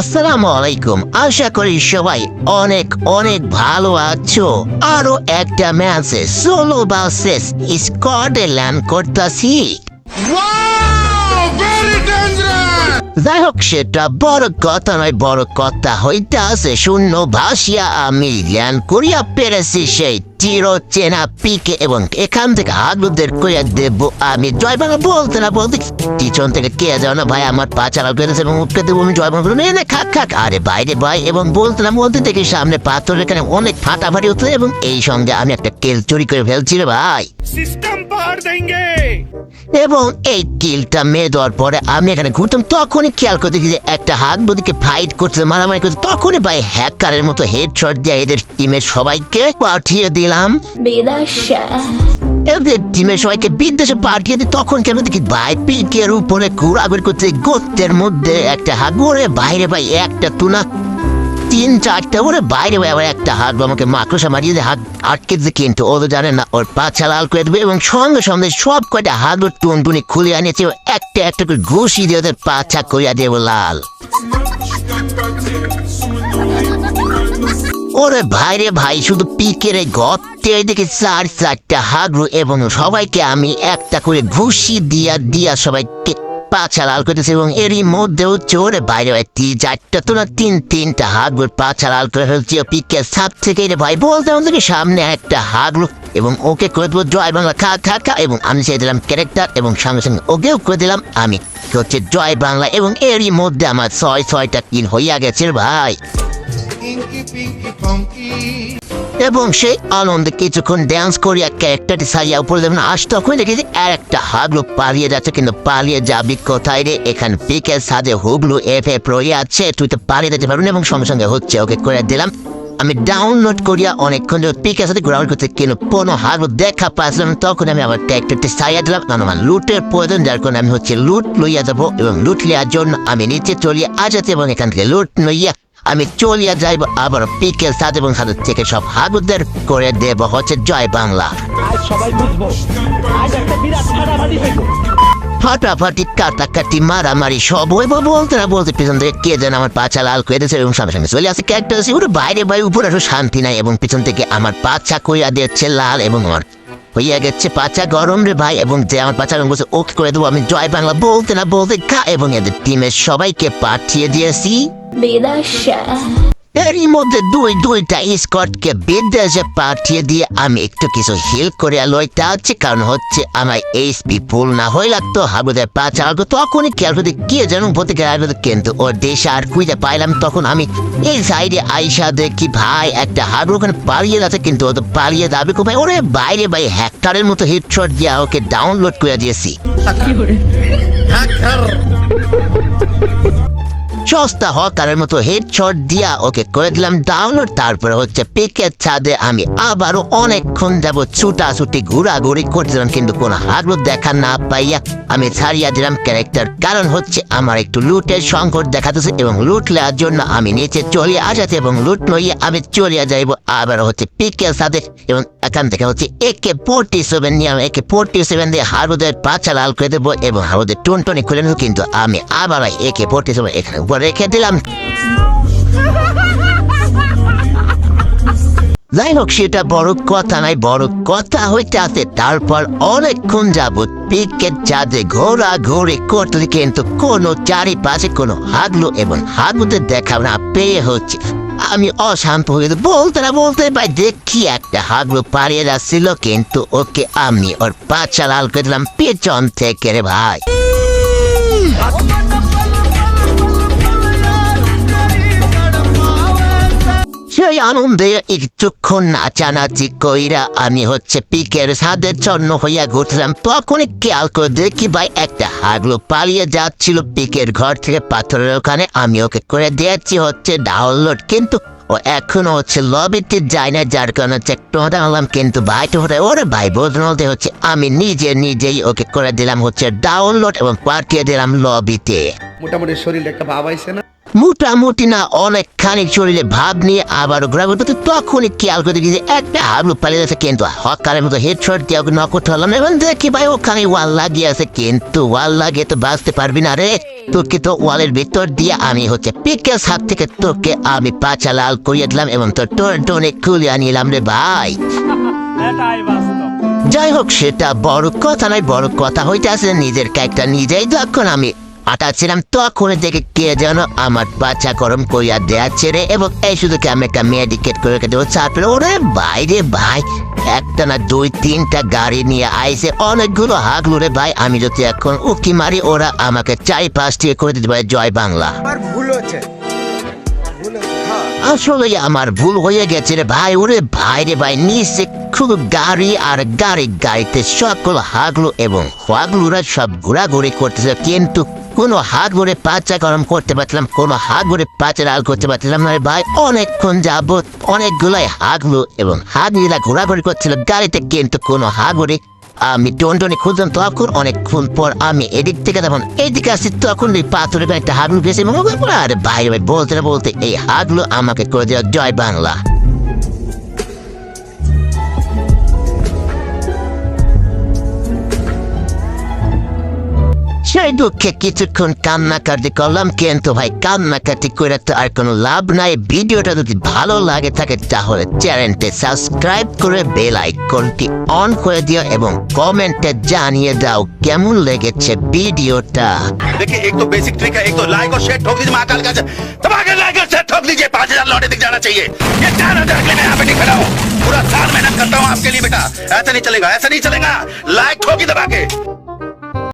আসসালামু আলাইকুম আশা করি সবাই অনেক অনেক ভালো আছো। আরও একটা ম্যাচে সোলো বাসেস স্কোয়াডে ল্যান্ড করতেছি। যাই হোক, সেটা বড় কথা নয়, বড় কথা হইতে আছে শূন্য ভাসিয়া আমি জ্ঞান করিয়া পেরেছি সেই চির চেনা পিকে এবং এখান থেকে আগলুদের কইয়া দেব। আমি জয় বাংলা বলতে না বলতে পিছন থেকে কে যাও না ভাই আমার পা চালাও পেরেছে এবং উঠতে দেবো আমি জয় মনে করলাম না খাক খাক। আরে বাইরে ভাই এবং বলছিলাম বলতে দেখি সামনে পাথরের এখানে অনেক ফাটাফাটি হচ্ছে এবং এই সঙ্গে আমি একটা কেল চুরি করে ফেলছি রে ভাই। সিস্টেম পার এবং এই কিলটা মেয়ে দেওয়ার পরে আমি এখানে ঘুরতাম তখনই খেয়াল করতে যে একটা হাত বদিকে ফাইট করছে মারামারি করছে। তখনই ভাই হ্যাকারের মতো হেড শট দিয়ে এদের টিমের সবাইকে পাঠিয়ে দিলাম। বেদাশা টিমের সবাইকে বিদেশে পাঠিয়ে দিই, তখন কেন দেখি ভাই পিকের উপরে ঘোরাঘুরি করছে গোত্রের মধ্যে একটা হাত ওরে বাইরে ভাই একটা তুনা। তিন চারটা, ওরে বাইরে ভাই আবার একটা হাত আমাকে মাকড়সা মারিয়ে হাত আটকে দিতে কিন্তু, ও তো জানে না, ওর পাছা লাল করে দেবে এবং সঙ্গে সঙ্গে সব কয়টা হাত ওর টুনটুনি খুলে আনিয়েছে একটা একটা করে ঘুষি দিয়ে ওদের পাছা করিয়া দেবো লাল। ওরে ভাইরে ভাই, শুধু পিকের এই গর্তে দেখে চার চারটা হাগরু এবং সবাইকে আমি একটা করে ঘুষি দিয়া দিয়া সবাইকে পাছা লাল করতেছে এবং এরই মধ্যেও চোরে বাইরে তিন চারটা তো তিন, তিনটা হাগরুর পাছা লাল করে ফেলছি। পিকের সাপ থেকে রে ভাই, বলতে আমাদেরকে সামনে একটা হাগরু এবং ওকে করে দেবো? জয় বাংলা, খা খা খা এবং আমি চেয়ে দিলাম ক্যারেক্টার এবং সঙ্গে সঙ্গে ওকেও করে দিলাম আমি। হচ্ছে জয় বাংলা এবং এরই মধ্যে আমার ছয়, ছয়টা কিল হইয়া গেছে ভাই। এবং সেই আনন্দে কিছুক্ষণ ড্যান্স করিয়া ক্যারেক্টারটি সারিয়া উপরে দেবেন আজ তখন দেখেছি আর একটা হাগলু পালিয়ে যাচ্ছে, কিন্তু পালিয়ে যাবি কোথায় রে? এখানে পিকের সাথে হুগলু এফ এফ রয়ে আছে, তুই তো পালিয়ে যেতে পারবি এবং সঙ্গে সঙ্গে হচ্ছে, ওকে করে দিলাম। আমি ডাউনলোড করিয়া অনেকক্ষণ ধরে পিকের সাথে গ্রাউন্ড করতে কিন্তু কোনো হাগলু দেখা পাচ্ছিলাম তখন আমি আমার ক্যারেক্টারটি সারিয়া দিলাম। কারণ আমার লুটের প্রয়োজন, যার কারণে আমি হচ্ছে লুট লইয়া যাব এবং লুট নেওয়ার জন্য আমি নিচে চলিয়ে আজাতে এবং এখান থেকে লুট লইয়া আমি চলিয়া যাইব আবার পিকে সাথে এবং থেকে সব হাগুদের করে দেব হচ্ছে জয় বাংলা। ফাটাফাটি কাটাকাটি মারামারি সব হইব বলতে না বলতে পিছন থেকে কে যেন আমার পাছা লাল করে দিয়েছে এবং সঙ্গে সঙ্গে চলে আসে। ক্যারেক্টার আছে ওর বাইরে বাইরে উপরে একটু শান্তি নাই এবং পিছন থেকে আমার পাছা কইয়া দিচ্ছে লাল এবং আমার হইয়া গেছে পাচা গরম রে ভাই এবং যে আমার পাচা গরম করছে ওকে করে দেবো আমি জয় বাংলা বলতে না বলতে খা এবং এদের টিমের সবাইকে পাঠিয়ে দিয়েছি। বিদাশা এরই মধ্যে দুই দুইটা স্কটকে বিদেশে পাঠিয়ে দিয়ে আমি একটু কিছু হিল করে লইতে আছি কারণ হচ্ছে আমার এইচপি ফুল না হয়ে লাগতো হাগুদের পা চালাতো তখনই খেয়াল করতে কে যেন বলতে গেল কিন্তু ওর দেশে আর খুঁজে পাইলাম তখন আমি এই সাইডে আইসা দেখি ভাই একটা হাগু ওখানে পালিয়ে যাচ্ছে কিন্তু ও তো পালিয়ে যাবে কো ভাই ওরে বাইরে ভাই হ্যাক্টারের মতো হিটশট দিয়ে ওকে ডাউনলোড করে দিয়েছি সস্তা হকারের মতো হেডশট দিয়া ওকে করে দিলাম। ডাউনলোড তারপরে হচ্ছে পিকের ছাদে আমি আবারও অনেকক্ষণ যাব ছুটাছুটি, ঘোরাঘুরি করছিলাম, কিন্তু কোনো হাগলো দেখা না পাইয়া আমি ছাড়িয়া দিলাম ক্যারেক্টার। কারণ হচ্ছে আমার একটু লুটের সংকট দেখাতেছে এবং লুট নেওয়ার জন্য আমি নিচে চলে আসাতে এবং লুট লইয়া আমি চলিয়া যাইব। আবার হচ্ছে পিকের সাথে এবং এখান থেকে হচ্ছে একে ফোরটি সেভেন নিয়ে আমি একে ফোরটি সেভেন দিয়ে হারুদের পাচা লাল করে দেবো এবং হারুদের টুনটুনি খুলে নেব। কিন্তু আমি আবার একে ফোরটি সেভেন এখানে উপরে রেখে দিলাম। যাই হোক সেটা বড় কথা নাই, বড় কথা হইতে আছে। তারপর অনেকক্ষণ যাবৎ পিকের চাঁদে ঘোরা ঘুরে করতে কিন্তু কোনো চারিপাশে কোনো হাগলো এবং হাগলুতে দেখা না পেয়ে হচ্ছে। আমি অশান্ত হয়ে। বলতে না বলতে ভাই, দেখি একটা হাগলো পাড়িয়ে যাচ্ছিল, কিন্তু ওকে আমি ওর পাচা লাল করে দিলাম পেছন থেকে রে ভাই। সেই আনন্দে একটুক্ষণ নাচানাচি কইরা আমি হচ্ছে পিকের সাদের জন্য হইয়া ঘুরছিলাম। তখনই খেয়াল করে দেখি ভাই একটা হাগলো পালিয়ে যাচ্ছিল পিকের ঘর থেকে পাথরের ওখানে। আমি ওকে করে দিয়েছি হচ্ছে ডাউনলোড কিন্তু ও এখনও হচ্ছে লবিতে যায় না, যার কারণে হচ্ছে একটু আনলাম কিন্তু বাইরে হতে ওরে ভাই, বলতে হচ্ছে আমি নিজে নিজেই ওকে করে দিলাম হচ্ছে ডাউনলোড এবং পাঠিয়ে দিলাম লবিতে মোটামুটি শরীরে একটা ভাব আইছে না? মোটামুটি না অনেক খানিক শরীরে ভাব নিয়ে আবার গ্রামের প্রতি তখনই খেয়াল করে দিয়েছে একটা হাবলু পালিয়ে গেছে কিন্তু হকারের মতো হেডশট দিয়ে ওকে নক করতে হলাম এবং দেখি ভাই ওখানে ওয়াল লাগিয়ে আছে কিন্তু ওয়াল লাগিয়ে তো বাঁচতে পারবি না রে। তোকে তো ওয়ালের ভিতর দিয়ে আমি হচ্ছে পিকেস হাত থেকে তোকে আমি পাচা লাল করিয়ে দিলাম এবং তোর তোর টোনে খুলে আনিলাম রে ভাই। যাই হোক সেটা বড় কথা নয় বড় কথা হইতে আছে নিজের ক্যারেক্টার নিজেই যখন আমি আটাচ্ছিলাম তখন দেখে কে যেন আমার বাচ্চা গরম করিয়া দেয়া ছেড়ে এবং এই শুধু কি আমি একটা মেডিকেট করে রেখে দেবো তারপরে ওরে বাইরে ভাই একটা না দুই তিনটা গাড়ি নিয়ে আইসে অনেকগুলো হাগলো রে ভাই। আমি যদি এখন উকি মারি ওরা আমাকে চারি পাঁচ দিয়ে করে দিতে পারে জয় বাংলা। ভুল হচ্ছে হ্যাঁ। আসলে আমার ভুল হয়ে গেছে রে ভাই ওরে ভাই রে ভাই নিচে খুব গাড়ি আর গাড়ি গাড়িতে সকল হাগলু এবং হাগলুরা সব ঘোরাঘুরি করতেছে কিন্তু কোনো হাত ঘুরে পাচা গরম করতে পারছিলাম কোনো হাত ঘুরে পাচা লাল করতে পারছিলাম না ভাই। অনেকক্ষণ যাবত অনেকগুলাই হাগলু এবং হাগলিরা ঘোরাঘুরি করছিল, গাড়িতে কিন্তু কোনো হাগুড়ি আমি টনটনে খুঁজলাম তখন অনেকক্ষণ পর আমি এদিক থেকে তখন এদিকে আসছি, তখন ওই পাথরের একটা হাগলু ভেসে মনে করব আর ভাই ভাই, বলতে না বলতে এই হাগলু আমাকে করে দেওয়া জয় বাংলা। সেই দুঃখে কিছুক্ষণ কান্নাকাটি করলাম কিন্তু ভাই কান্নাকাটি করে তো আর কোনো লাভ নাই ভিডিওটা যদি ভালো লাগে থাকে তাহলে চ্যানেলটি সাবস্ক্রাইব করে বেল আইকনটি অন করে দিও এবং কমেন্টে জানিয়ে দাও কেমন লেগেছে ভিডিওটা देखिए एक तो बेसिक ट्रिक है एक तो लाइक और शेयर ठोक दीजिए महाकाल का दबाकर लाइक और शेयर ठोक दीजिए पांच हजार लौटे दिख जाना चाहिए ये चार हजार के लिए मैं यहाँ पे नहीं खड़ा हूँ पूरा साल मेहनत करता हूँ आपके लिए बेटा ऐसा नहीं चलेगा ऐसा नहीं चलेगा लाइक ठोकी दबा के